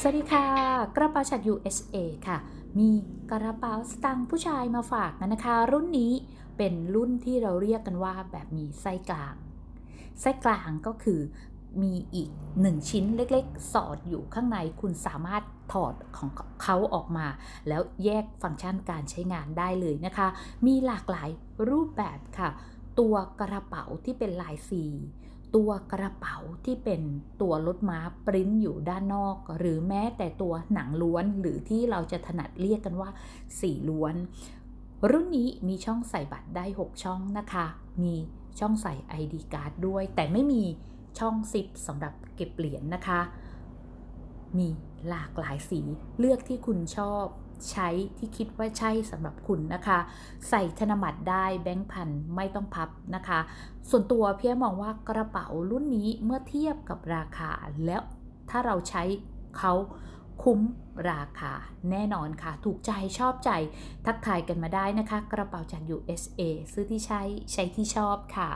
สวัสดีค่ะ กระเป๋าจาก USA ค่ะ มีกระเป๋าสตางค์ผู้ชายมาฝากกันนะคะ รุ่นนี้เป็นรุ่นที่เราเรียกกันว่าแบบมีไส้กลาง ไส้กลางก็คือมีอีกหนึ่งชิ้นเล็กๆ สอดอยู่ข้างในคุณสามารถถอดของเขาออกมา แล้วแยกฟังก์ชันการใช้งานได้เลยนะคะ มีหลากหลายรูปแบบค่ะ ตัวกระเป๋าที่เป็นลายสี ตัวกระเป๋าที่เป็นตัวรถม้าปริ้นอยู่ด้านนอก หรือแม้แต่ตัวหนังล้วนหรือที่เราจะถนัดเรียกกันว่า สีล้วน รุ่นนี้มีช่องใส่บัตรได้ 6 ช่องนะคะ มีช่องใส่ ID card ด้วย แต่ไม่มีช่องซิปสำหรับเก็บเหรียญนะคะ มีหลากหลายสีเลือกที่คุณชอบ ใช้ที่คิดว่าใช่สำหรับคุณนะคะ ใส่ธนบัตรได้แบงค์พันไม่ต้องพับนะคะ ส่วนตัวพี่มองว่ากระเป๋ารุ่นนี้เมื่อเทียบกับราคาแล้วถ้าเราใช้เขาคุ้มราคาแน่นอนค่ะ ถูกใจชอบใจทักทายกันมาได้นะคะ กระเป๋าจาก USA ซื้อที่ใช้ใช้ที่ชอบค่ะ